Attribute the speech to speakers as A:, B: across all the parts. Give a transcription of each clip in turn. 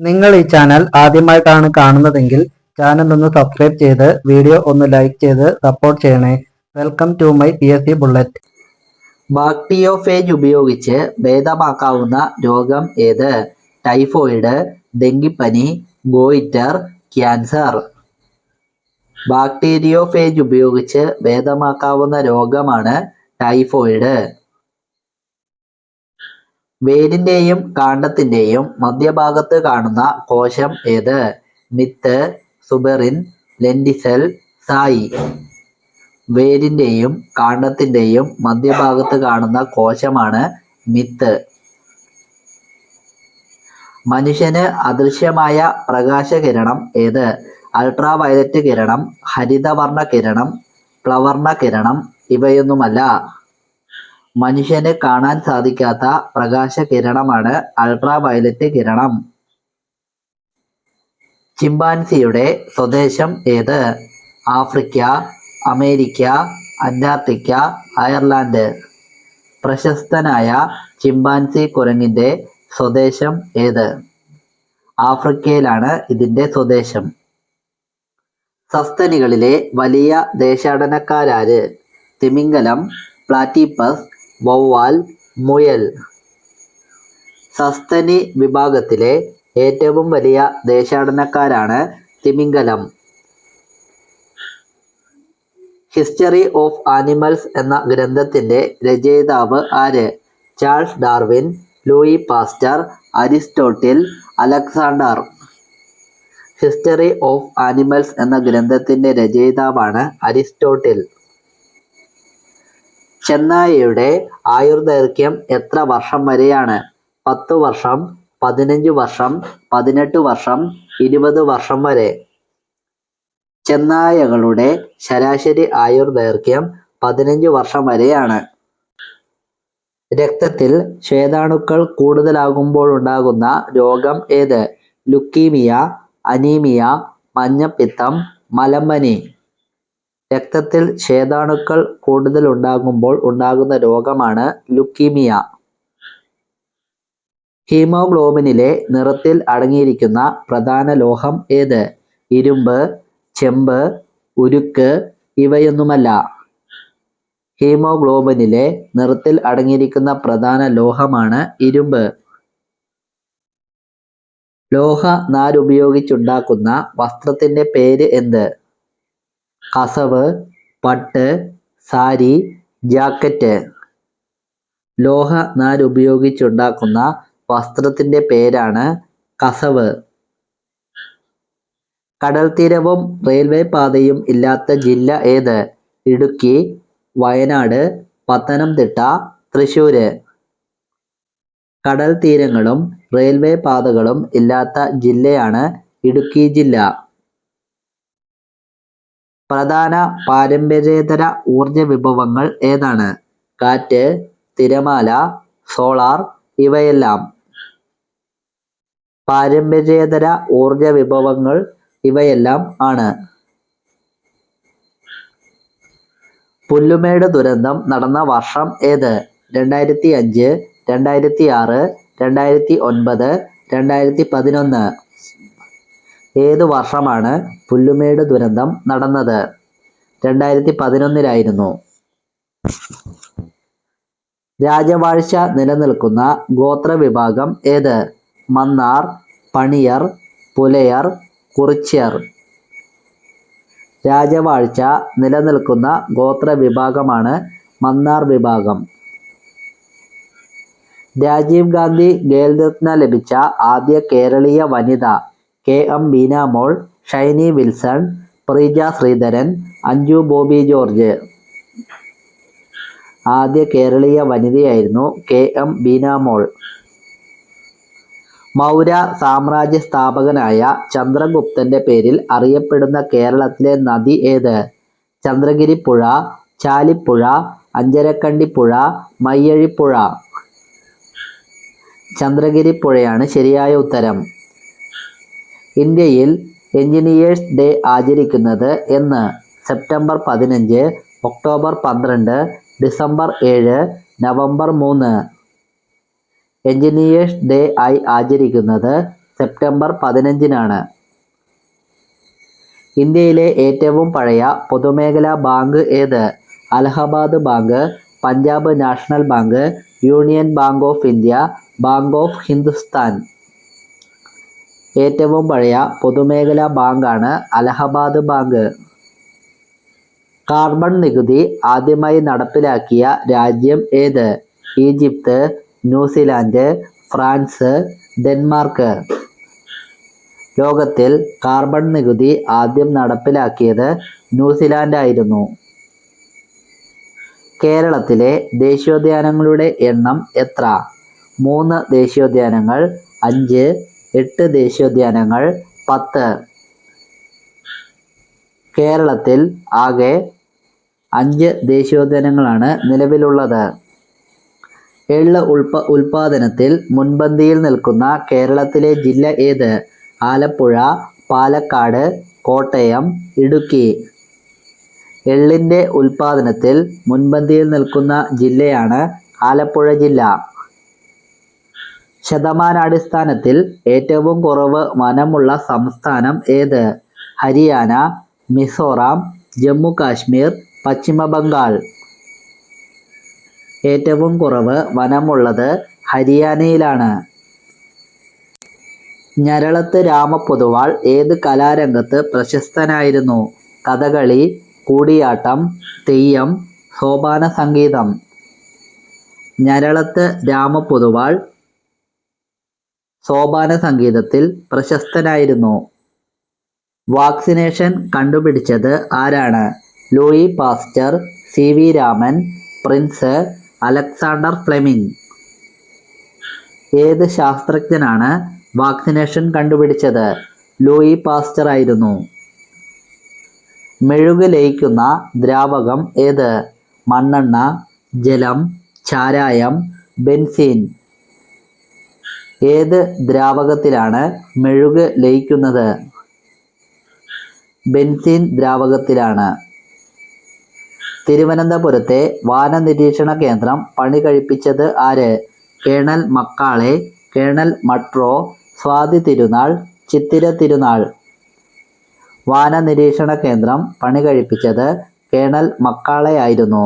A: നിങ്ങൾ ഈ ചാനൽ ആദ്യമായിട്ടാണ് കാണുന്നതെങ്കിൽ ചാനൽ ഒന്ന് സബ്സ്ക്രൈബ് ചെയ്ത് വീഡിയോ ഒന്ന് ലൈക്ക് ചെയ്ത് സപ്പോർട്ട് ചെയ്യണേ. Welcome to my P S C bullet
B: bacteriophage ഉപയോഗിച്ച് ഭേദമാക്കാവുന്ന രോഗം ഏത്? ടൈഫോയിഡ് ഡെങ്കിപ്പനി ഗോയിറ്റർ ക്യാൻസർ. ബാക്ടീരിയോഫേജ് ഉപയോഗിച്ച് ഭേദമാക്കാവുന്ന രോഗമാണ് ടൈഫോയിഡ്. വേരിന്റെയും കാണ്ഡത്തിന്റെയും മധ്യഭാഗത്ത് കാണുന്ന കോശം ഏത്? മിത്ത് സുബെറിൻ ലെൻഡിസൽ സായി. വേരിന്റെയും കാണ്ഡത്തിന്റെയും മധ്യഭാഗത്ത് കാണുന്ന കോശമാണ് മിത്ത്. മനുഷ്യന് അദൃശ്യമായ പ്രകാശകിരണം ഏത്? അൾട്രാ വയലറ്റ് കിരണം ഹരിതവർണ കിരണം പ്ലവർണ കിരണം ഇവയൊന്നുമല്ല. മനുഷ്യന് കാണാൻ സാധിക്കാത്ത പ്രകാശകിരണമാണ് അൾട്രാ വയലറ്റ് കിരണം. ചിമ്പാൻസിയുടെ സ്വദേശം ഏത്? Africa America Antarctica Ireland. പ്രശസ്തനായ ചിമ്പാൻസി കുരങ്ങിന്റെ സ്വദേശം ഏത്? ആഫ്രിക്കയിലാണ് ഇതിന്റെ സ്വദേശം. സസ്തനികളിലെ വലിയ ദേശാടനക്കാരാര്? തിമിംഗലം പ്ലാറ്റിപ്പസ് വവ്വാൽ മുയൽ. സസ്തനി വിഭാഗത്തിലെ ഏറ്റവും വലിയ ദേശാടനക്കാരാണ് തിമിംഗലം. ഹിസ്റ്ററി ഓഫ് ആനിമൽസ് എന്ന ഗ്രന്ഥത്തിന്റെ രചയിതാവ് ആര്? Charles Darwin Louis Pasteur Aristotle Alexander. History of animals എന്ന ഗ്രന്ഥത്തിന്റെ രചയിതാവാണ് അരിസ്റ്റോട്ടിൽ. ചെന്നായയുടെ ആയുർദൈർഘ്യം എത്ര വർഷം വരെയാണ്? പത്ത് വർഷം പതിനഞ്ച് വർഷം പതിനെട്ട് വർഷം ഇരുപത് വർഷം വരെ. ചെന്നായകളുടെ ശരാശരി ആയുർദൈർഘ്യം പതിനഞ്ച് വർഷം വരെയാണ്. രക്തത്തിൽ ശ്വേതാണുക്കൾ കൂടുതലാകുമ്പോൾ ഉണ്ടാകുന്ന രോഗം ഏത്? ലുക്കീമിയ അനീമിയ മഞ്ഞപ്പിത്തം മലമ്പനി. രക്തത്തിൽ ശ്വേതാണുക്കൾ കൂടുതൽ ഉണ്ടാകുമ്പോൾ ഉണ്ടാകുന്ന രോഗമാണ് ലുക്കീമിയ. ഹീമോഗ്ലോബിനിലെ നിറത്തിൽ അടങ്ങിയിരിക്കുന്ന പ്രധാന ലോഹം ഏത്? ഇരുമ്പ് ചെമ്പ് ഉരുക്ക് ഇവയൊന്നുമല്ല. ഹീമോഗ്ലോബിനിലെ നിറത്തിൽ അടങ്ങിയിരിക്കുന്ന പ്രധാന ലോഹമാണ് ഇരുമ്പ്. ലോഹ നാരുപയോഗിച്ചുണ്ടാക്കുന്ന വസ്ത്രത്തിന്റെ പേര് എന്ത്? കസവ് പട്ട് സാരി ജാക്കറ്റ്. ലോഹ നാരുപയോഗിച്ചുണ്ടാക്കുന്ന വസ്ത്രത്തിന്റെ പേരാണ് കസവ്. കടൽത്തീരവും റെയിൽവേ പാതയും ഇല്ലാത്ത ജില്ല ഏത്? ഇടുക്കി വയനാട് പത്തനംതിട്ട തൃശ്ശൂര്. കടൽ തീരങ്ങളും റെയിൽവേ പാതകളും ഇല്ലാത്ത ജില്ലയാണ് ഇടുക്കി ജില്ല. പ്രധാന പാരമ്പര്യേതര ഊർജ വിഭവങ്ങൾ ഏതാണ്? കാറ്റ് തിരമാല സോളാർ ഇവയെല്ലാം. പാരമ്പര്യേതര ഊർജ വിഭവങ്ങൾ ഇവയെല്ലാം ആണ്. പുല്ലുമേട് ദുരന്തം നടന്ന വർഷം ഏത്? രണ്ടായിരത്തി അഞ്ച് രണ്ടായിരത്തി ആറ് രണ്ടായിരത്തി ഒൻപത് രണ്ടായിരത്തി പതിനൊന്ന് ഏത് വർഷമാണ് പുല്ലുമേട് ദുരന്തം നടന്നത്? രണ്ടായിരത്തി പതിനൊന്നിലായിരുന്നു രാജവാഴ്ച നിലനിൽക്കുന്ന ഗോത്രവിഭാഗം ഏത്? മന്നാർ പണിയർ പുലയർ കുറിച്യർ. രാജവാഴ്ച നിലനിൽക്കുന്ന ഗോത്രവിഭാഗമാണ് മന്നാർ വിഭാഗം. രാജീവ് ഗാന്ധി ഖേൽരത്ന ലഭിച്ച ആദ്യ കേരളീയ വനിത കെ എം ബീനാമോൾ ഷൈനി വിൽസൺ പ്രീജ ശ്രീധരൻ അഞ്ജു ബോബി ജോർജ്. ആദ്യ കേരളീയ വനിതയായിരുന്നു കെ എം ബീനാമോൾ മൗര്യ സാമ്രാജ്യ സ്ഥാപകനായ ചന്ദ്രഗുപ്തന്റെ പേരിൽ അറിയപ്പെടുന്ന കേരളത്തിലെ നദി ഏത്? ചന്ദ്രഗിരിപ്പുഴ ചാലിപ്പുഴ അഞ്ചരക്കണ്ടിപ്പുഴ മയ്യഴിപ്പുഴ. ചന്ദ്രഗിരിപ്പുഴയാണ് ശരിയായ ഉത്തരം. ഇന്ത്യയിൽ എഞ്ചിനീയേഴ്സ് ഡേ ആചരിക്കുന്നത് എന്ന് സെപ്റ്റംബർ പതിനഞ്ച് ഒക്ടോബർ പന്ത്രണ്ട് ഡിസംബർ ഏഴ് നവംബർ മൂന്ന് എഞ്ചിനീയേഴ്സ് ഡേ ആയി ആചരിക്കുന്നത് സെപ്റ്റംബർ പതിനഞ്ചിനാണ്. ഇന്ത്യയിലെ ഏറ്റവും പഴയ പൊതുമേഖലാ ബാങ്ക് ഏത്? Allahabad bank Punjab national bank union bank of India bank of Hindustan. ഏറ്റവും പഴയ പൊതുമേഖലാ ബാങ്കാണ് അലഹബാദ് ബാങ്ക്. കാർബൺ നികുതി ആദ്യമായി നടപ്പിലാക്കിയ രാജ്യം ഏത്? Egypt New Zealand France Denmark. ലോകത്തിൽ കാർബൺ നികുതി ആദ്യം നടപ്പിലാക്കിയത് ന്യൂസിലാൻഡ് ആയിരുന്നു കേരളത്തിലെ ദേശീയോദ്യാനങ്ങളുടെ എണ്ണം എത്ര? മൂന്ന് ദേശീയോദ്യാനങ്ങൾ അഞ്ച് എട്ട് ദേശീയോദ്യാനങ്ങൾ പത്ത് കേരളത്തിൽ ആകെ അഞ്ച് ദേശീയോദ്യാനങ്ങളാണ് നിലവിലുള്ളത്. എള്ള് ഉൽപ ഉൽപാദനത്തിൽ മുൻപന്തിയിൽ നിൽക്കുന്ന കേരളത്തിലെ ജില്ല ഏത്? ആലപ്പുഴ പാലക്കാട് കോട്ടയം ഇടുക്കി. എള്ളിന്റെ ഉൽപാദനത്തിൽ മുൻപന്തിയിൽ നിൽക്കുന്ന ജില്ലയാണ് ആലപ്പുഴ ജില്ല. ശതമാനാടിസ്ഥാനത്തിൽ ഏറ്റവും കുറവ് വനമുള്ള സംസ്ഥാനം ഏത്? ഹരിയാന മിസോറാം ജമ്മു കാശ്മീർ പശ്ചിമ ബംഗാൾ ഏറ്റവും കുറവ് വനമുള്ളത് ഹരിയാനയിലാണ്. ഞരളത്ത് രാമപൊതുവാൾ ഏത് കലാരംഗത്ത് പ്രശസ്തനായിരുന്നു? കഥകളി കൂടിയാട്ടം തെയ്യം സോപാന സംഗീതം ഞരളത്ത് രാമപൊതുവാൾ സോപാന സംഗീതത്തിൽ പ്രശസ്തനായിരുന്നു. വാക്സിനേഷൻ കണ്ടുപിടിച്ചത് ആരാണ്? Louis Pasteur C V Raman prince Alexander Fleming. ഏത് ശാസ്ത്രജ്ഞനാണ് വാക്സിനേഷൻ കണ്ടുപിടിച്ചത്? ലൂയി പാസ്റ്റർ ആയിരുന്നു. മെഴുക് ലയിക്കുന്ന ദ്രാവകം ഏത്? മണ്ണെണ്ണ ജലം ചാരായം ബെൻസീൻ. ഏത് ദ്രാവകത്തിലാണ് മെഴുക് ലയിക്കുന്നത്? ബെൻസീൻ ദ്രാവകത്തിലാണ്. തിരുവനന്തപുരത്തെ വാന നിരീക്ഷണ കേന്ദ്രം പണി കഴിപ്പിച്ചത് ആര്? Colonel Macaulay colonel മട്രോ Swathi Thirunal Chithira തിരുനാൾ. വാന നിരീക്ഷണ കേന്ദ്രം പണി കഴിപ്പിച്ചത് കേണൽ മക്കാളെയായിരുന്നു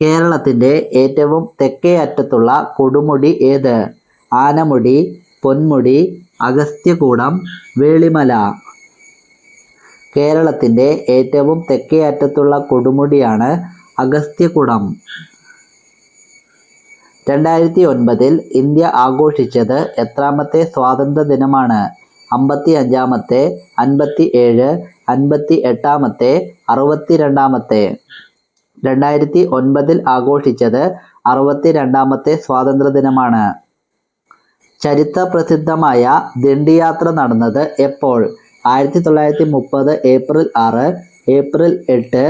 B: കേരളത്തിന്റെ ഏറ്റവും തെക്കേ അറ്റത്തുള്ള കൊടുമുടി ഏത്? ആനമുടി പൊന്മുടി അഗസ്ത്യകൂടം വേളിമല. കേരളത്തിന്റെ ഏറ്റവും തെക്കേ അറ്റത്തുള്ള കൊടുമുടിയാണ് അഗസ്ത്യകുടം. രണ്ടായിരത്തി ഒൻപതിൽ ഇന്ത്യ ആഘോഷിച്ചത് എത്രാമത്തെ സ്വാതന്ത്ര്യ ദിനമാണ് അമ്പത്തി അഞ്ചാമത്തെ അൻപത്തി ഏഴ് അൻപത്തി എട്ടാമത്തെ അറുപത്തി രണ്ടാമത്തെ രണ്ടായിരത്തി ഒൻപതിൽ ആഘോഷിച്ചത് അറുപത്തി രണ്ടാമത്തെ സ്വാതന്ത്ര്യ ദിനമാണ് ചരിത്ര പ്രസിദ്ധമായ ദണ്ഡിയാത്ര നടന്നത് എപ്പോൾ? ആയിരത്തി തൊള്ളായിരത്തി മുപ്പത് ഏപ്രിൽ ആറ് ഏപ്രിൽ എട്ട്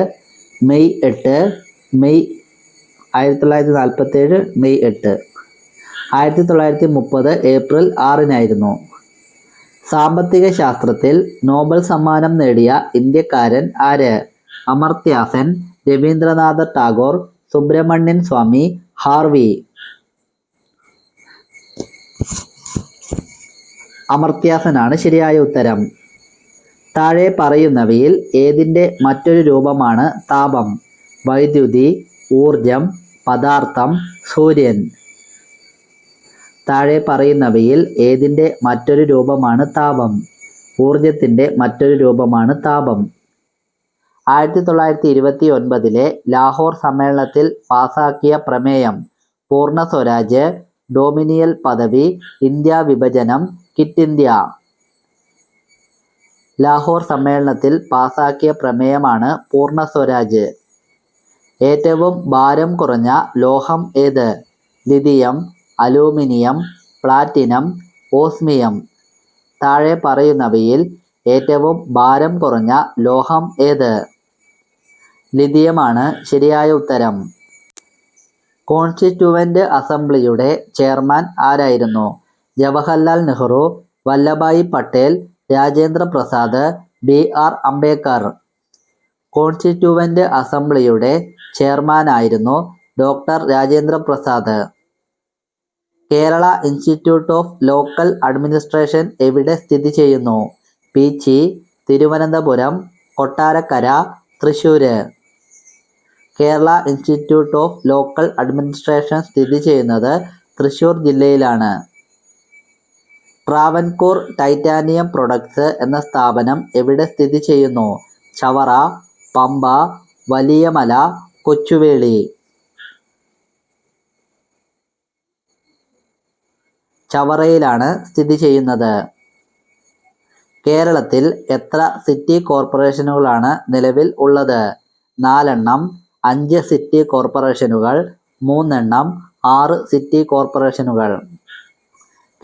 B: മെയ് എട്ട് മെയ് ആയിരത്തി തൊള്ളായിരത്തി നാൽപ്പത്തേഴ് മെയ് എട്ട്. ആയിരത്തി തൊള്ളായിരത്തി മുപ്പത് ഏപ്രിൽ ആറിനായിരുന്നു. സാമ്പത്തിക ശാസ്ത്രത്തിൽ നോബൽ സമ്മാനം നേടിയ ഇന്ത്യക്കാരൻ ആര്? അമർത്യാസൻ രവീന്ദ്രനാഥ ടാഗോർ സുബ്രഹ്മണ്യൻ സ്വാമി ഹാർവി. അമർത്യാസനാണ് ശരിയായ ഉത്തരം. താഴെ പറയുന്നവയിൽ ഏതിന്റെ മറ്റൊരു രൂപമാണ് താപം? വൈദ്യുതി ഊർജം പദാർത്ഥം സൂര്യൻ. താഴെ പറയുന്നവയിൽ ഏതിന്റെ മറ്റൊരു രൂപമാണ് താപം? ഊർജത്തിന്റെ മറ്റൊരു രൂപമാണ് താപം. ആയിരത്തി തൊള്ളായിരത്തി ഇരുപത്തി ഒൻപതിലെ ലാഹോർ സമ്മേളനത്തിൽ പാസാക്കിയ പ്രമേയം പൂർണ സ്വരാജ് ഡോമിനിയൽ പദവി ഇന്ത്യ വിഭജനം കിറ്റ് ഇന്ത്യ ലാഹോർ സമ്മേളനത്തിൽ പാസാക്കിയ പ്രമേയമാണ് പൂർണ സ്വരാജ് ഏറ്റവും ഭാരം കുറഞ്ഞ ലോഹം ഏത്? Lithium aluminium platinum osmium. താഴെ പറയുന്നവയിൽ ഏറ്റവും ഭാരം കുറഞ്ഞ ലോഹം ഏത്? ലിഥിയമാണ് ശരിയായ ഉത്തരം. കോൺസ്റ്റിറ്റ്യൂവന്റ് അസംബ്ലിയുടെ ചെയർമാൻ ആരായിരുന്നു? Jawaharlal Nehru Vallabhbhai Patel Rajendra Prasad B R Ambedkar. Constituent അസംബ്ലിയുടെ ചെയർമാനായിരുന്നു doctor Rajendra Prasad. Kerala institute of local administration എവിടെ സ്ഥിതി ചെയ്യുന്നു? Peechi Thiruvananthapuram Kottarakkara Thrissur. Kerala institute of local administration സ്ഥിതി ചെയ്യുന്നത് തൃശ്ശൂർ ജില്ലയിലാണ്. ട്രാവൻകൂർ ടൈറ്റാനിയം പ്രൊഡക്ട്സ് എന്ന സ്ഥാപനം എവിടെ സ്ഥിതി ചെയ്യുന്നു? ചവറ പമ്പ വലിയമല കൊച്ചുവേളി. ചവറയിലാണ് സ്ഥിതി ചെയ്യുന്നത്. കേരളത്തിൽ എത്ര സിറ്റി കോർപ്പറേഷനുകളാണ് നിലവിൽ ഉള്ളത്? നാലെണ്ണം അഞ്ച് സിറ്റി കോർപ്പറേഷനുകൾ മൂന്നെണ്ണം ആറ് സിറ്റി കോർപ്പറേഷനുകൾ.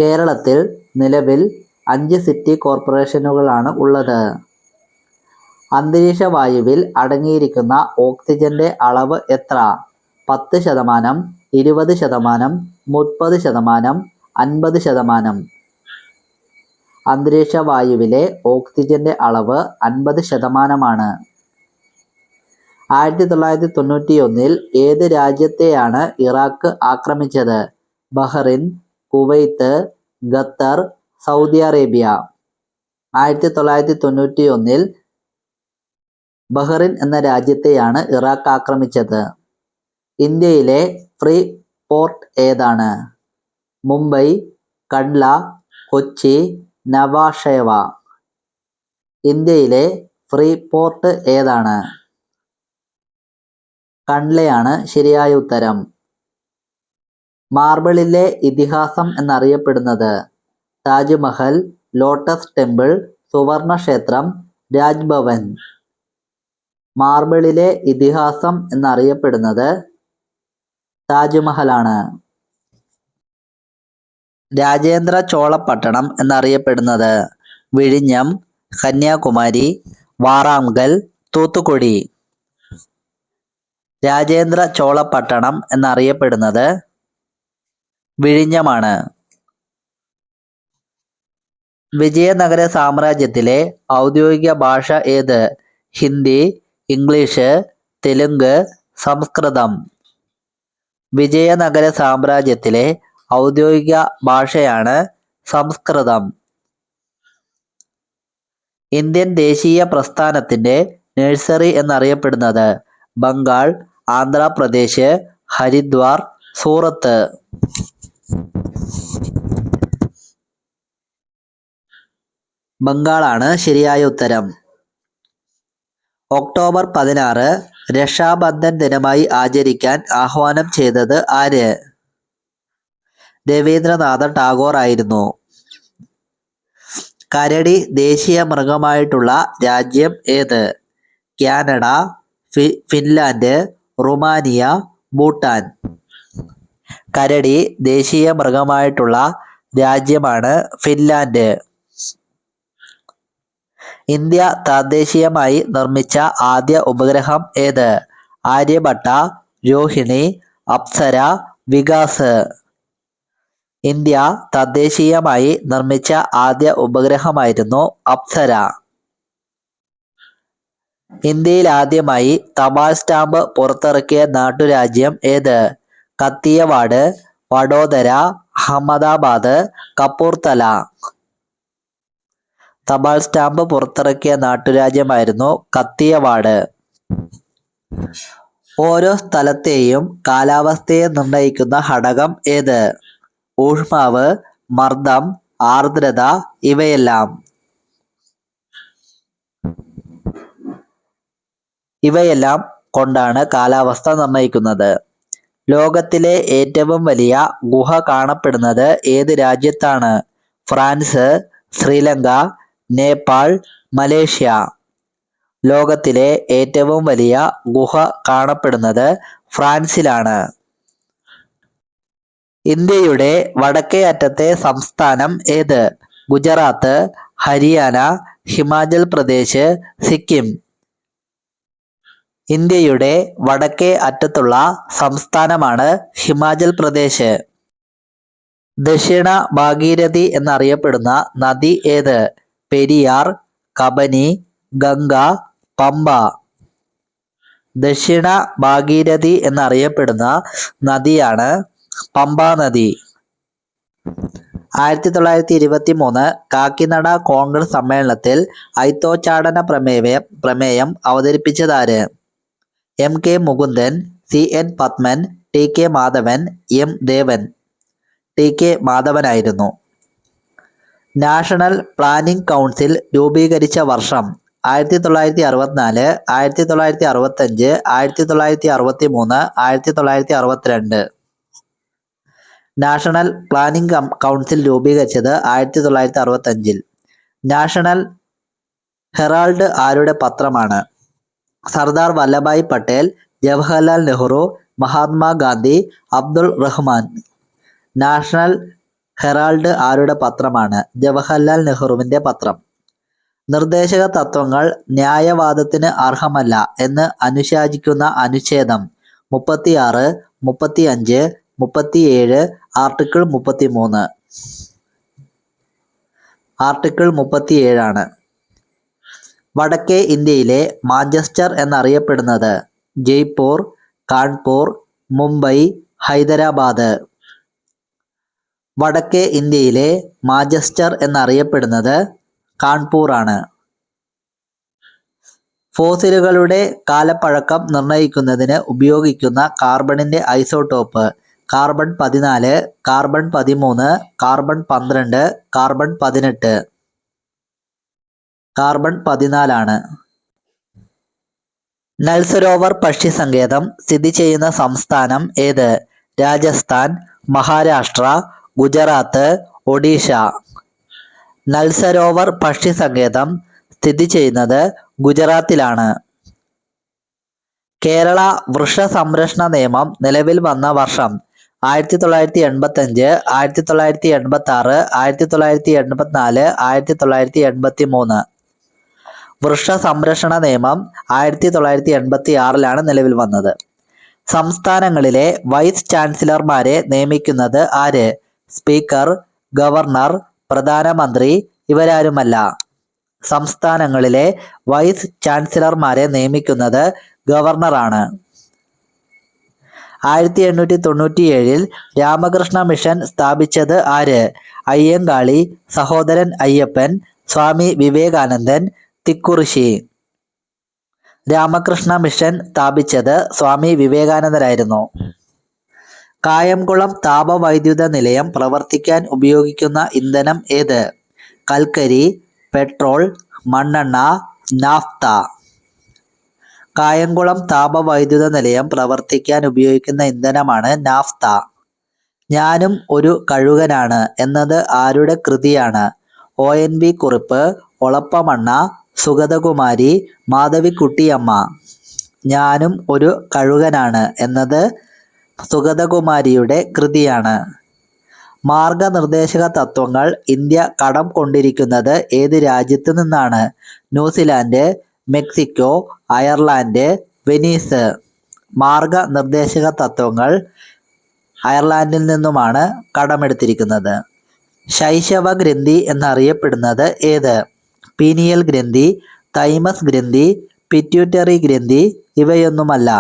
B: കേരളത്തിൽ നിലവിൽ അഞ്ച് സിറ്റി കോർപ്പറേഷനുകളാണ് ഉള്ളത്. അന്തരീക്ഷ വായുവിൽ അടങ്ങിയിരിക്കുന്ന ഓക്സിജന്റെ അളവ് എത്ര? പത്ത് ശതമാനം ഇരുപത് ശതമാനം മുപ്പത് ശതമാനം അൻപത് ശതമാനം. അന്തരീക്ഷ വായുവിലെ ഓക്സിജന്റെ അളവ് അൻപത് ശതമാനമാണ്. ആയിരത്തി തൊള്ളായിരത്തി തൊണ്ണൂറ്റി ഒന്നിൽ ഏത് രാജ്യത്തെയാണ് ഇറാഖ് ആക്രമിച്ചത്? Bahrain Kuwait Qatar Saudi Arabia. ആയിരത്തി തൊള്ളായിരത്തി തൊണ്ണൂറ്റി ഒന്നിൽ ബഹ്റിൻ എന്ന രാജ്യത്തെയാണ് ഇറാഖ് ആക്രമിച്ചത്. ഇന്ത്യയിലെ ഫ്രീ പോർട്ട് ഏതാണ്? മുംബൈ കഡ്ല കൊച്ചി നവാഷേവ. ഇന്ത്യയിലെ ഫ്രീ പോർട്ട് ഏതാണ്? കൺലയാണ് ശരിയായ ഉത്തരം. മാർബിളിലെ ഇതിഹാസം എന്നറിയപ്പെടുന്നത് താജ്മഹൽ ലോട്ടസ് ടെമ്പിൾ സുവർണ ക്ഷേത്രം രാജ്ഭവൻ. മാർബിളിലെ ഇതിഹാസം എന്നറിയപ്പെടുന്നത് താജ്മഹലാണ്. രാജേന്ദ്ര ചോള പട്ടണം എന്നറിയപ്പെടുന്നത് വിഴിഞ്ഞം കന്യാകുമാരി വാറാങ്കൽ തൂത്തുക്കുടി. രാജേന്ദ്ര ചോള പട്ടണം എന്നറിയപ്പെടുന്നത് വിഴിഞ്ഞമാണ്. വിജയനഗര സാമ്രാജ്യത്തിലെ ഔദ്യോഗിക ഭാഷ ഏത്? ഹിന്ദി ഇംഗ്ലീഷ് തെലുങ്ക് സംസ്കൃതം. വിജയനഗര സാമ്രാജ്യത്തിലെ ഔദ്യോഗിക ഭാഷയാണ് സംസ്കൃതം. ഇന്ത്യൻ ദേശീയ പ്രസ്ഥാനത്തിന്റെ നഴ്സറി എന്നറിയപ്പെടുന്നത് ബംഗാൾ ആന്ധ്രാപ്രദേശ് ഹരിദ്വാർ സൂറത്ത്. ബംഗാളാണ് ശരിയായ ഉത്തരം. ഒക്ടോബർ പതിനാറ് രക്ഷാബന്ധൻ ദിനമായി ആചരിക്കാൻ ആഹ്വാനം ചെയ്തത് ആര്? രവീന്ദ്രനാഥ ടാഗോർ ആയിരുന്നു. കരടി ദേശീയ മൃഗമായിട്ടുള്ള രാജ്യം ഏത്? Canada Finland Romania Bhutan. കരടി ദേശീയ മൃഗമായിട്ടുള്ള രാജ്യമാണ് ഫിൻലാൻഡ്. ഇന്ത്യ തദ്ദേശീയമായി നിർമ്മിച്ച ആദ്യ ഉപഗ്രഹം ഏത്? ആര്യഭട്ട രോഹിണി അപ്സര വികാസ്. ഇന്ത്യ തദ്ദേശീയമായി നിർമ്മിച്ച ആദ്യ ഉപഗ്രഹമായിരുന്നു അപ്സര. ഇന്ത്യയിൽ ആദ്യമായി തപാൽ സ്റ്റാമ്പ് പുറത്തിറക്കിയ നാട്ടുരാജ്യം ഏത്? കത്തിയവാട് വഡോദര അഹമ്മദാബാദ് കപ്പൂർത്തല തപാൽ സ്റ്റാമ്പ് പുറത്തിറക്കിയ നാട്ടുരാജ്യമായിരുന്നു കത്തിയവാട്. ഓരോ സ്ഥലത്തെയും കാലാവസ്ഥയെ നിർണയിക്കുന്ന ഘടകം ഏത്? ഊഷ്മാവ് മർദ്ദം ആർദ്രത ഇവയെല്ലാം. ഇവയെല്ലാം കൊണ്ടാണ് കാലാവസ്ഥ നിർണയിക്കുന്നത്. ലോകത്തിലെ ഏറ്റവും വലിയ ഗുഹ കാണപ്പെടുന്നത് ഏത് രാജ്യത്താണ്? France Sri Lanka Nepal Malaysia. ലോകത്തിലെ ഏറ്റവും വലിയ ഗുഹ കാണപ്പെടുന്നത് ഫ്രാൻസിലാണ്. ഇന്ത്യയുടെ വടക്കേ അറ്റത്തെ സംസ്ഥാനം ഏത്? ഗുജറാത്ത് ഹരിയാന ഹിമാചൽ പ്രദേശ് സിക്കിം. ഇന്ത്യയുടെ വടക്കേ അറ്റത്തുള്ള സംസ്ഥാനമാണ് ഹിമാചൽ പ്രദേശ്. ദക്ഷിണ ഭാഗീരഥി എന്നറിയപ്പെടുന്ന നദി ഏത്? പെരിയാർ കബനി ഗംഗ പമ്പ. ദക്ഷിണ ഭാഗീരഥി എന്നറിയപ്പെടുന്ന നദിയാണ് പമ്പ നദി. ആയിരത്തി തൊള്ളായിരത്തി ഇരുപത്തി മൂന്ന് കാക്കിനട കോൺഗ്രസ് സമ്മേളനത്തിൽ ഐത്തോച്ചാടന പ്രമേയം പ്രമേയം അവതരിപ്പിച്ചതാര്? M K Mukundan C N Padman T K Madhavan M Devan. T K മാധവനായിരുന്നു. National planning council രൂപീകരിച്ച വർഷം ആയിരത്തി തൊള്ളായിരത്തി അറുപത്തിനാല് ആയിരത്തി തൊള്ളായിരത്തി അറുപത്തഞ്ച് ആയിരത്തി തൊള്ളായിരത്തി അറുപത്തി മൂന്ന് ആയിരത്തി തൊള്ളായിരത്തി അറുപത്തിരണ്ട് നാഷണൽ പ്ലാനിംഗ് കൗൺസിൽ രൂപീകരിച്ചത് ആയിരത്തി തൊള്ളായിരത്തി അറുപത്തഞ്ചിൽ നാഷണൽ ഹെറാൾഡ് ആരുടെ പത്രമാണ്? സർദാർ വല്ലഭായ് പട്ടേൽ ജവഹർലാൽ നെഹ്റു മഹാത്മാഗാന്ധി അബ്ദുൾ റഹ്മാൻ. നാഷണൽ ഹെറാൾഡ് ആരുടെ പത്രമാണ്? ജവഹർലാൽ നെഹ്റുവിന്റെ പത്രം. നിർദ്ദേശക തത്വങ്ങൾ ന്യായവാദത്തിന് അർഹമല്ല എന്ന് അനുശാസിക്കുന്ന അനുച്ഛേദം മുപ്പത്തിയാറ് മുപ്പത്തിയഞ്ച് മുപ്പത്തിയേഴ് ആർട്ടിക്കിൾ മുപ്പത്തിമൂന്ന്. ആർട്ടിക്കിൾ മുപ്പത്തിയേഴാണ്. വടക്കേ ഇന്ത്യയിലെ മാഞ്ചസ്റ്റർ എന്നറിയപ്പെടുന്നത് ജയ്പൂർ കാൺപൂർ മുംബൈ ഹൈദരാബാദ്. വടക്കേ ഇന്ത്യയിലെ മാഞ്ചസ്റ്റർ എന്നറിയപ്പെടുന്നത് കാൺപൂർ ആണ് ഫോസിലുകളുടെ കാലപ്പഴക്കം നിർണയിക്കുന്നതിന് ഉപയോഗിക്കുന്ന കാർബണിന്റെ ഐസോട്ടോപ്പ് കാർബൺ പതിനാല് കാർബൺ പതിമൂന്ന് കാർബൺ പന്ത്രണ്ട് കാർബൺ പതിനെട്ട്. കാർബൺ പതിനാലാണ്. നൽസരോവർ പക്ഷി സങ്കേതം സ്ഥിതി ചെയ്യുന്ന സംസ്ഥാനം ഏത്? രാജസ്ഥാൻ മഹാരാഷ്ട്ര ഗുജറാത്ത് ഒഡീഷ. നൽസരോവർ പക്ഷി സങ്കേതം സ്ഥിതി ചെയ്യുന്നത് ഗുജറാത്തിലാണ്. കേരള വൃക്ഷ സംരക്ഷണ നിയമം നിലവിൽ വന്ന വർഷം ആയിരത്തി തൊള്ളായിരത്തി എൺപത്തി അഞ്ച് ആയിരത്തി തൊള്ളായിരത്തി എൺപത്തി ആറ് ആയിരത്തി തൊള്ളായിരത്തി എൺപത്തിനാല് ആയിരത്തി തൊള്ളായിരത്തി എൺപത്തി മൂന്ന് വൃക്ഷ സംരക്ഷണ നിയമം ആയിരത്തി തൊള്ളായിരത്തി എൺപത്തി ആറിലാണ് നിലവിൽ വന്നത്. സംസ്ഥാനങ്ങളിലെ വൈസ് ചാൻസലർമാരെ നിയമിക്കുന്നത് ആര്? സ്പീക്കർ ഗവർണർ പ്രധാനമന്ത്രി ഇവരാരുമല്ല. സംസ്ഥാനങ്ങളിലെ വൈസ് ചാൻസലർമാരെ നിയമിക്കുന്നത് ഗവർണറാണ്. ആയിരത്തി എണ്ണൂറ്റി തൊണ്ണൂറ്റി ഏഴിൽ രാമകൃഷ്ണ മിഷൻ സ്ഥാപിച്ചത് ആര്? അയ്യങ്കാളി സഹോദരൻ അയ്യപ്പൻ സ്വാമി വിവേകാനന്ദൻ തിക്കുറിശി. രാമകൃഷ്ണ മിഷൻ സ്ഥാപിച്ചത് സ്വാമി വിവേകാനന്ദരായിരുന്നു കായംകുളം താപവൈദ്യുത നിലയം പ്രവർത്തിക്കാൻ ഉപയോഗിക്കുന്ന ഇന്ധനം ഏത്? കൽക്കരി പെട്രോൾ മണ്ണെണ്ണ നാഫ്ത. കായംകുളം താപവൈദ്യുത നിലയം പ്രവർത്തിക്കാൻ ഉപയോഗിക്കുന്ന ഇന്ധനമാണ് നാഫ്ത. ഞാനും ഒരു കഴുകനാണ്. എന്നത് ആരുടെ കൃതിയാണ്? ഒ എൻ വി കുറിപ്പ് ഒളപ്പമണ്ണ സുഗതകുമാരി മാധവിക്കുട്ടിയമ്മ. ഞാനും ഒരു കഴുകനാണ് എന്നത് സുഗതകുമാരിയുടെ കൃതിയാണ്. മാർഗനിർദ്ദേശക തത്വങ്ങൾ ഇന്ത്യ കടം കൊണ്ടിരിക്കുന്നത് ഏത് രാജ്യത്തു നിന്നാണ്? New Zealand Mexico Ireland Venice. മാർഗനിർദ്ദേശക തത്വങ്ങൾ അയർലാൻഡിൽ നിന്നുമാണ് കടമെടുത്തിരിക്കുന്നത്. ശൈശവ ഗ്രന്ഥി എന്നറിയപ്പെടുന്നത് ഏത്? പീനിയൽ ഗ്രന്ഥി തൈമസ് ഗ്രന്ഥി പിറ്റ്യൂട്ടറി ഗ്രന്ഥി ഇവയൊന്നുമല്ല.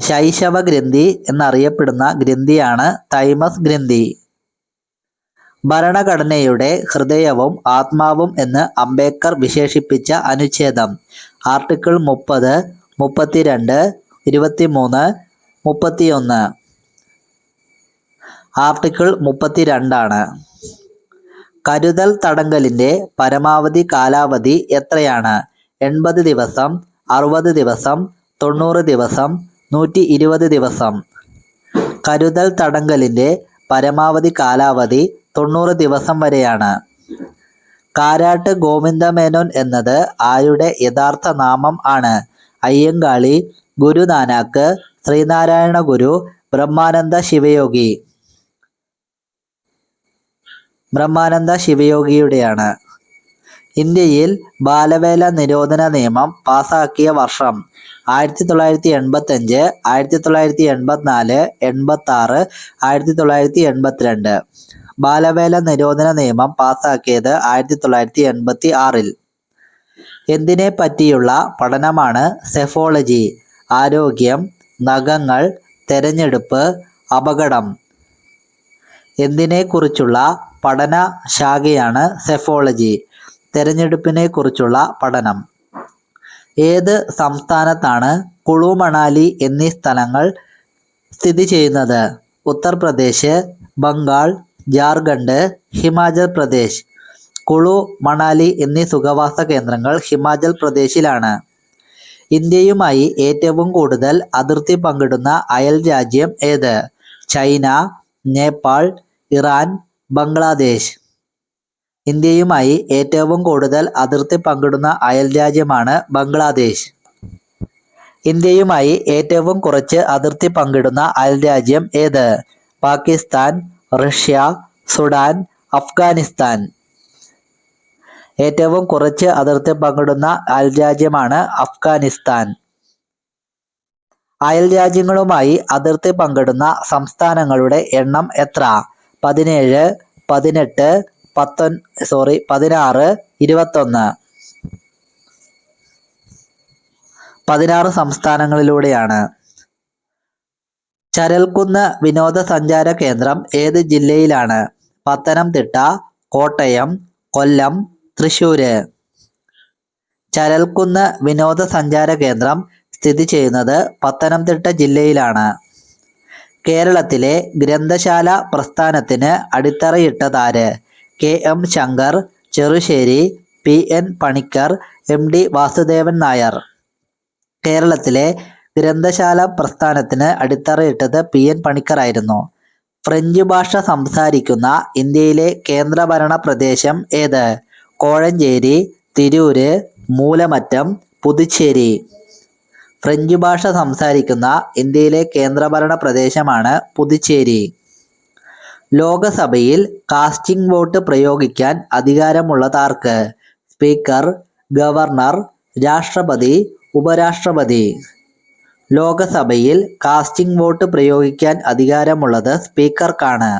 B: ശൈശവ ഗ്രന്ഥി എന്നറിയപ്പെടുന്ന ഗ്രന്ഥിയാണ് തൈമസ് ഗ്രന്ഥി. ഭരണഘടനയുടെ ഹൃദയവും ആത്മാവും എന്ന് അംബേദ്കർ വിശേഷിപ്പിച്ച അനുച്ഛേദം. ആർട്ടിക്കിൾ മുപ്പത് മുപ്പത്തിരണ്ട് ഇരുപത്തിമൂന്ന് മുപ്പത്തിയൊന്ന്. ആർട്ടിക്കിൾ മുപ്പത്തിരണ്ടാണ്. കരുതൽ തടങ്കലിന്റെ പരമാവധി കാലാവധി എത്രയാണ്? എൺപത് ദിവസം അറുപത് ദിവസം തൊണ്ണൂറ് ദിവസം നൂറ്റി ഇരുപത് ദിവസം. കരുതൽ തടങ്കലിന്റെ പരമാവധി കാലാവധി തൊണ്ണൂറ് ദിവസം വരെയാണ്. കാരാട്ട് ഗോവിന്ദമേനോൻ എന്നത് ആരുടെ യഥാർത്ഥ നാമം ആണ്? അയ്യങ്കാളി ഗുരുനാനാക്ക് ശ്രീനാരായണ ഗുരു ബ്രഹ്മാനന്ദ ശിവയോഗി. ബ്രഹ്മാനന്ദ ശിവയോഗിയുടെയാണ്. ഇന്ത്യയിൽ ബാലവേല നിരോധന നിയമം പാസാക്കിയ വർഷം ആയിരത്തി തൊള്ളായിരത്തി എൺപത്തഞ്ച് ആയിരത്തി തൊള്ളായിരത്തി എൺപത്തിനാല് എൺപത്തി ആറ് ആയിരത്തി തൊള്ളായിരത്തി എൺപത്തിരണ്ട് ബാലവേല നിരോധന നിയമം പാസാക്കിയത് ആയിരത്തി തൊള്ളായിരത്തി എൺപത്തി ആറിൽ എന്തിനെ പറ്റിയുള്ള പഠനമാണ് സെഫോളജി ആരോഗ്യം നഖങ്ങൾ തെരഞ്ഞെടുപ്പ് അപകടം. എന്തിനെക്കുറിച്ചുള്ള പഠന ശാഖയാണ് സെഫോളജി തെരഞ്ഞെടുപ്പിനെ കുറിച്ചുള്ള പഠനം. ഏത് സംസ്ഥാനത്താണ് കുളു മണാലി എന്നീ സ്ഥലങ്ങൾ സ്ഥിതി ചെയ്യുന്നത്? ഉത്തർപ്രദേശ് ബംഗാൾ ജാർഖണ്ഡ് ഹിമാചൽ പ്രദേശ്. കുളു മണാലി എന്നീ സുഖവാസ കേന്ദ്രങ്ങൾ ഹിമാചൽ പ്രദേശിലാണ്. ഇന്ത്യയുമായി ഏറ്റവും കൂടുതൽ അതിർത്തി പങ്കിടുന്ന അയൽ രാജ്യം ഏത്? China Nepal Iran Bangladesh. ഇന്ത്യയുമായി ഏറ്റവും കൂടുതൽ അതിർത്തി പങ്കിടുന്ന അയൽ രാജ്യമാണ് ബംഗ്ലാദേശ്. ഇന്ത്യയുമായി ഏറ്റവും കുറച്ച് അതിർത്തി പങ്കിടുന്ന അയൽ രാജ്യം ഏത്? Pakistan Russia Sudan Afghanistan. ഏറ്റവും കുറച്ച് അതിർത്തി പങ്കിടുന്ന അയൽ രാജ്യമാണ് അഫ്ഗാനിസ്ഥാൻ. അയൽ രാജ്യങ്ങളുമായി അതിർത്തി പങ്കിടുന്ന സംസ്ഥാനങ്ങളുടെ എണ്ണം എത്ര? പതിനേഴ് പതിനെട്ട് പത്തൊൻ സോറി പതിനാറ് ഇരുപത്തൊന്ന്. പതിനാറ് സംസ്ഥാനങ്ങളിലൂടെയാണ്. ചരൽക്കുന്ന് വിനോദസഞ്ചാര കേന്ദ്രം ഏത് ജില്ലയിലാണ്? പത്തനംതിട്ട കോട്ടയം കൊല്ലം തൃശ്ശൂര്. ചരൽക്കുന്ന് വിനോദസഞ്ചാര കേന്ദ്രം സ്ഥിതി ചെയ്യുന്നത് പത്തനംതിട്ട ജില്ലയിലാണ്. കേരളത്തിലെ ഗ്രന്ഥശാല പ്രസ്ഥാനത്തിന് അടിത്തറയിട്ടതാര്? K. M. Shankar Cherusseri P. N. Panicker M. D. Vasudevan Nair. കേരളത്തിലെ ഗ്രന്ഥശാല പ്രസ്ഥാനത്തിന് അടിത്തറയിട്ടത് പി. എൻ. പണിക്കറായിരുന്നു ഫ്രഞ്ച് ഭാഷ സംസാരിക്കുന്ന ഇന്ത്യയിലെ കേന്ദ്രഭരണ പ്രദേശം ഏത്? കോഴഞ്ചേരി തിരൂര് മൂലമറ്റം പുതുച്ചേരി. ഫ്രഞ്ച് ഭാഷ സംസാരിക്കുന്ന ഇന്ത്യയിലെ കേന്ദ്രഭരണ പ്രദേശമാണ് പുതുച്ചേരി. ലോകസഭയിൽ കാസ്റ്റിംഗ് വോട്ട് പ്രയോഗിക്കാൻ അധികാരമുള്ളതാർക്ക്? സ്പീക്കർ ഗവർണർ രാഷ്ട്രപതി ഉപരാഷ്ട്രപതി. ലോകസഭയിൽ കാസ്റ്റിംഗ് വോട്ട് പ്രയോഗിക്കാൻ അധികാരമുള്ളത് സ്പീക്കർക്കാണ്.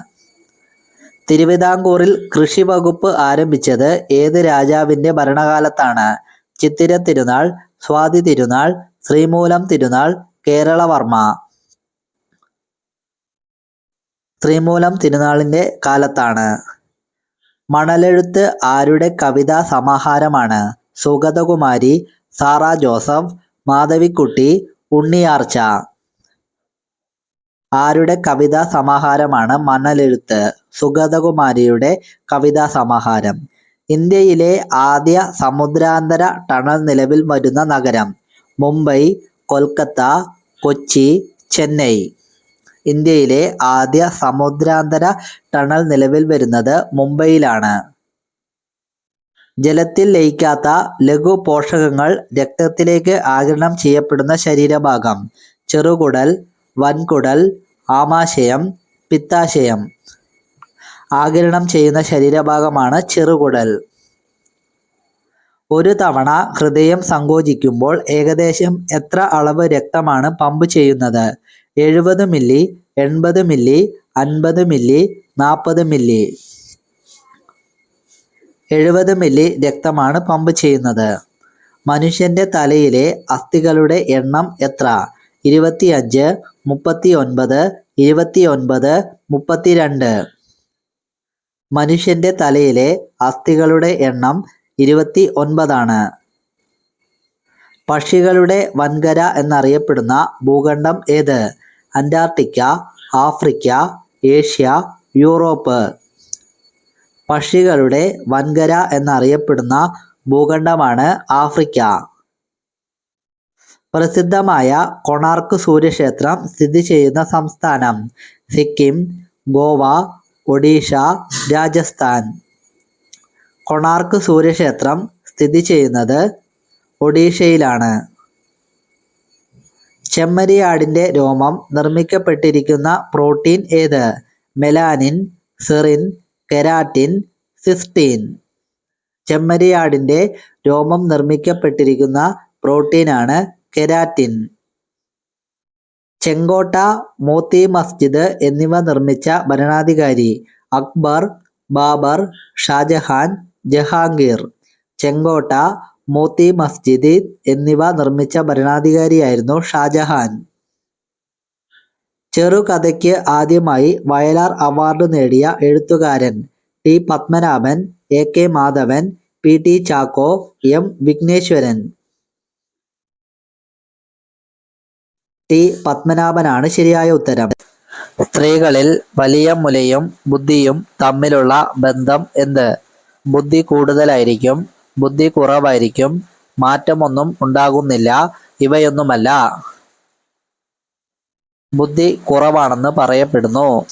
B: തിരുവിതാംകൂറിൽ കൃഷി വകുപ്പ് ആരംഭിച്ചത് ഏത് രാജാവിന്റെ ഭരണകാലത്താണ്? ചിത്തിര തിരുനാൾ സ്വാതി തിരുനാൾ ശ്രീമൂലം തിരുനാൾ കേരളവർമ്മ. ശ്രീമൂലം തിരുനാളിന്റെ കാലത്താണ്. മണലെഴുത്ത് ആരുടെ കവിതാ സമാഹാരമാണ്? സുഗതകുമാരി സാറ ജോസഫ് മാധവിക്കുട്ടി ഉണ്ണിയാർച്ച. ആരുടെ കവിതാ സമാഹാരമാണ് മണലെഴുത്ത്? സുഗതകുമാരിയുടെ കവിതാ സമാഹാരം. ഇന്ത്യയിലെ ആദ്യ സമുദ്രാന്തര ടണൽ നിലവിൽ വരുന്ന നഗരം. മുംബൈ കൊൽക്കത്ത കൊച്ചി ചെന്നൈ. ഇന്ത്യയിലെ ആദ്യ സമുദ്രാന്തര ടണൽ നിലവിൽ വരുന്നത് മുംബൈയിലാണ്. ജലത്തിൽ ലയിക്കാത്ത ലഘു പോഷകങ്ങൾ രക്തത്തിലേക്ക് ആഗിരണം ചെയ്യപ്പെടുന്ന ശരീരഭാഗം ചെറുകുടൽ വൻകുടൽ ആമാശയം പിത്താശയം. ആഗിരണം ചെയ്യുന്ന ശരീരഭാഗമാണ് ചെറുകുടൽ. ഒരു തവണ ഹൃദയം സങ്കോചിക്കുമ്പോൾ ഏകദേശം എത്ര അളവ് രക്തമാണ് പമ്പ് ചെയ്യുന്നത്? എഴുപത് മില്ലി എൺപത് മില്ലി അൻപത് മില്ലി നാൽപ്പത് മില്ലി. എഴുപത് മില്ലി രക്തമാണ് പമ്പ് ചെയ്യുന്നത്. മനുഷ്യന്റെ തലയിലെ അസ്ഥികളുടെ എണ്ണം എത്ര? ഇരുപത്തിയഞ്ച് മുപ്പത്തി ഒൻപത് ഇരുപത്തി ഒൻപത് മുപ്പത്തിരണ്ട്. മനുഷ്യന്റെ തലയിലെ അസ്ഥികളുടെ എണ്ണം ഇരുപത്തി ഒൻപതാണ് പക്ഷികളുടെ വൻകര എന്നറിയപ്പെടുന്ന ഭൂഖണ്ഡം ഏത്? Antarctica Africa Asia Europe. പക്ഷികളുടെ വൻകര എന്നറിയപ്പെടുന്ന ഭൂഖണ്ഡമാണ് ആഫ്രിക്ക. പ്രസിദ്ധമായ കൊണാർക്ക് സൂര്യക്ഷേത്രം സ്ഥിതി ചെയ്യുന്ന സംസ്ഥാനം സിക്കിം ഗോവ ഒഡീഷ രാജസ്ഥാൻ. കൊണാർക്ക് സൂര്യക്ഷേത്രം സ്ഥിതി ചെയ്യുന്നത് ഒഡീഷയിലാണ്. ചെമ്മരിയാടിന്റെ രോമം നിർമ്മിക്കപ്പെട്ടിരിക്കുന്ന പ്രോട്ടീൻ ഏത്? Melanin serine keratin cysteine. ചെമ്മരിയാടിന്റെ രോമം നിർമ്മിക്കപ്പെട്ടിരിക്കുന്ന പ്രോട്ടീനാണ് കെരാറ്റിൻ. ചെങ്കോട്ട മോത്തി മസ്ജിദ് എന്നിവ നിർമ്മിച്ച ഭരണാധികാരി അക്ബർ ബാബർ ഷാജഹാൻ ജഹാംഗീർ ചെങ്കോട്ട മോത്തി മസ്ജിദ് എന്നിവ നിർമ്മിച്ച ഭരണാധികാരിയായിരുന്നു ഷാജഹാൻ. ചെറുകഥയ്ക്ക് ആദ്യമായി വയലാർ അവാർഡ് നേടിയ എഴുത്തുകാരൻ T Padmanabhan A K Madhavan P T Chacko M Vigneswaran. T പത്മനാഭനാണ് ശരിയായ ഉത്തരം. സ്ത്രീകളിൽ വലിയ മുലയും ബുദ്ധിയും തമ്മിലുള്ള ബന്ധം എന്ത്? ബുദ്ധി കൂടുതലായിരിക്കും ബുദ്ധി കുറവായിരിക്കും മാറ്റമൊന്നും ഉണ്ടാകുന്നില്ല ഇവയൊന്നുമല്ല. ബുദ്ധി കുറവാണെന്ന് പറയപ്പെടുന്നു.